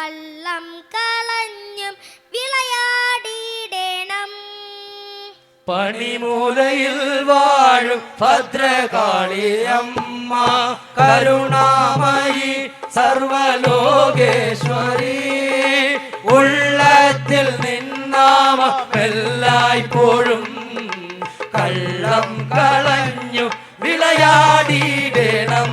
കള്ളം കളഞ്ഞും വിളയാടിയിടണം പണിമൂലയിൽ വാഴും ഭദ്രകാളിയമ്മ കരുണാമയി സർവലോകേശ്വരി. ഉള്ളത്തിൽ നിന്നാമ എല്ലായ്പ്പോഴും കള്ളം കളഞ്ഞു വിളയാടിയിടണം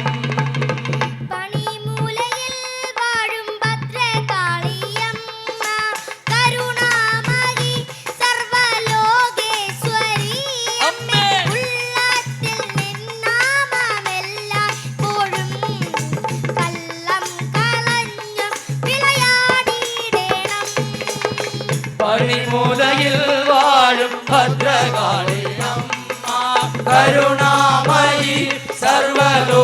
கருணாமயி சர்வலோ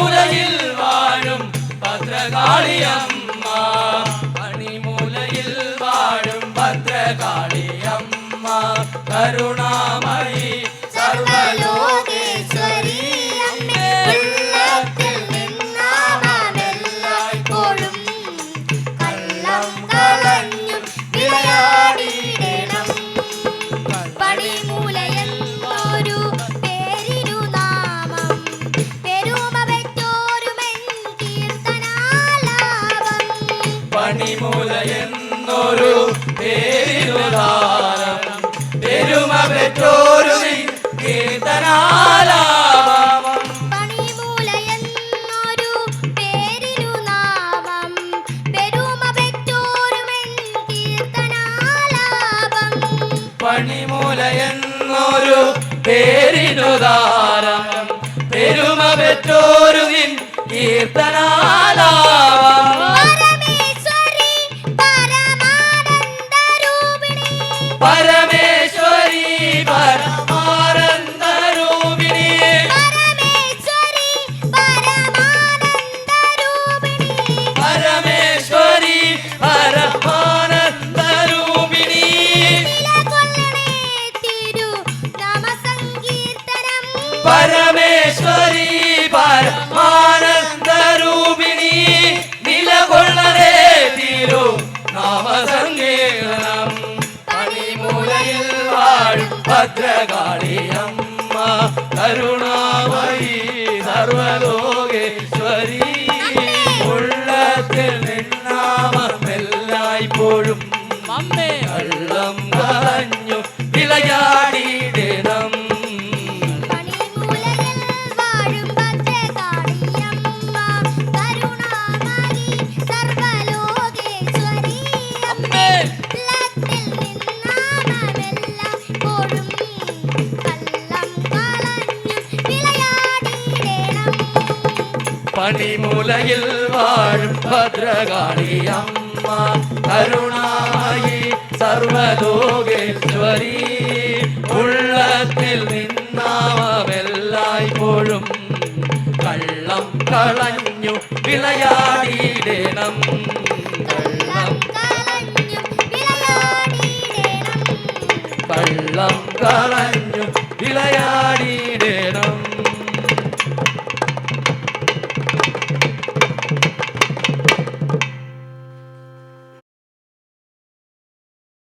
പണിമൂലയിൽ വാഴും ഭദ്രകാളിയമ്മ. പണിമൂലയിൽ വാഴും ഭദ്രകാളിയമ്മ. കരുണാമയി സർവലോകേശ്വരി കണ്ണിമൂല എന്നൊരു പെരുമ പെറ്റോരു കീർത്തനാലാപം പണിമൂല പെരുമ പെറ്റോരു നിൻ பரமே വാഴും ഭദ്രകാളിയമ്മ കരുണാമയി സർവലോകേശ്വരി ഉള്ളത്തിൽ നിന്നാമെല്ലായ്പ്പോഴും അമ്മേ കള്ളം കളഞ്ഞു പണിമൂലയിൽ വാഴും ഭദ്രകാളിയമ്മ കരുണായി സർവലോകേശ്വരി. ഉള്ളത്തിൽ നിന്നാമെല്ലായ്പ്പോഴും കള്ളം കളഞ്ഞു വിളയാടിയിടണം കള്ളം കളഞ്ഞു വിളയാടിയിടണം